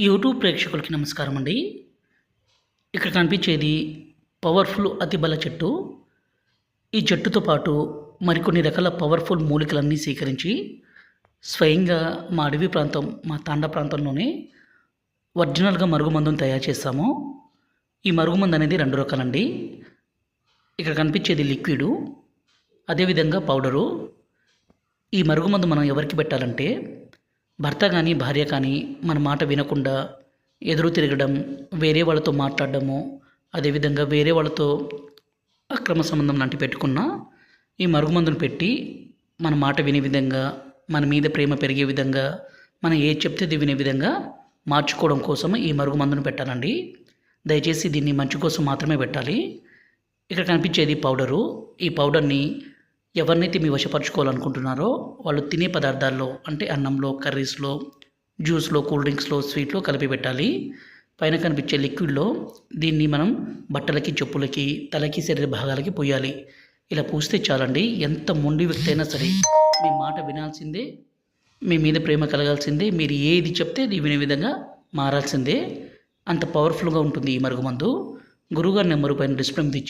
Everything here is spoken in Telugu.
యూట్యూబ్ ప్రేక్షకులకి నమస్కారం అండి. ఇక్కడ కనిపించేది పవర్ఫుల్ అతిబల చెట్టు. ఈ చెట్టుతో పాటు మరికొన్ని రకాల పవర్ఫుల్ మూలికలన్నీ సేకరించి స్వయంగా మా అడవి ప్రాంతం మా తాండ ప్రాంతంలోనే ఒరిజినల్గా మరుగుమందును తయారు చేస్తాము ఈ మరుగుమందు అనేది రెండు రకాలండి. ఇక్కడ కనిపించేది లిక్విడు అదేవిధంగా పౌడరు. ఈ మరుగుమందు మనం ఎవరికి పెట్టాలంటే భర్త కానీ భార్య కానీ మన మాట వినకుండా ఎదురు తిరగడం వేరే వాళ్ళతో మాట్లాడడము అదేవిధంగా వేరే వాళ్ళతో అక్రమ సంబంధం లాంటి పెట్టుకున్న ఈ మరుగుమందును పెట్టి మన మాట వినే విధంగా మన మీద ప్రేమ పెరిగే విధంగా మనం ఏది చెప్తే వినే విధంగా మార్చుకోవడం కోసం ఈ మరుగుమందును పెట్టాలండి. దయచేసి దీన్ని మంచి కోసం మాత్రమే పెట్టాలి. ఇక్కడ కనిపించేది పౌడరు. ఈ పౌడర్ని ఎవరినైతే మీ వశపరచుకోవాలనుకుంటున్నారో వాళ్ళు తినే పదార్థాల్లో అంటే అన్నంలో కర్రీస్లో జ్యూస్లో కూల్ డ్రింక్స్లో స్వీట్లో కలిపి పెట్టాలి. పైన కనిపించే లిక్విడ్లో దీన్ని మనం బట్టలకి చెప్పులకి తలకి శరీర భాగాలకి పోయాలి. ఇలా పూస్తే చాలండి. ఎంత మొండి వ్యక్తి అయినా సరే మీ మాట వినాల్సిందే మీ మీద ప్రేమ కలగాల్సిందే మీరు ఏది చెప్తే అది వినే విధంగా మారాల్సిందే. అంత పవర్ఫుల్గా ఉంటుంది ఈ మరుగుమందు. గురువుగారి నెంబరు పైన డిస్ప్లే తెచ్చి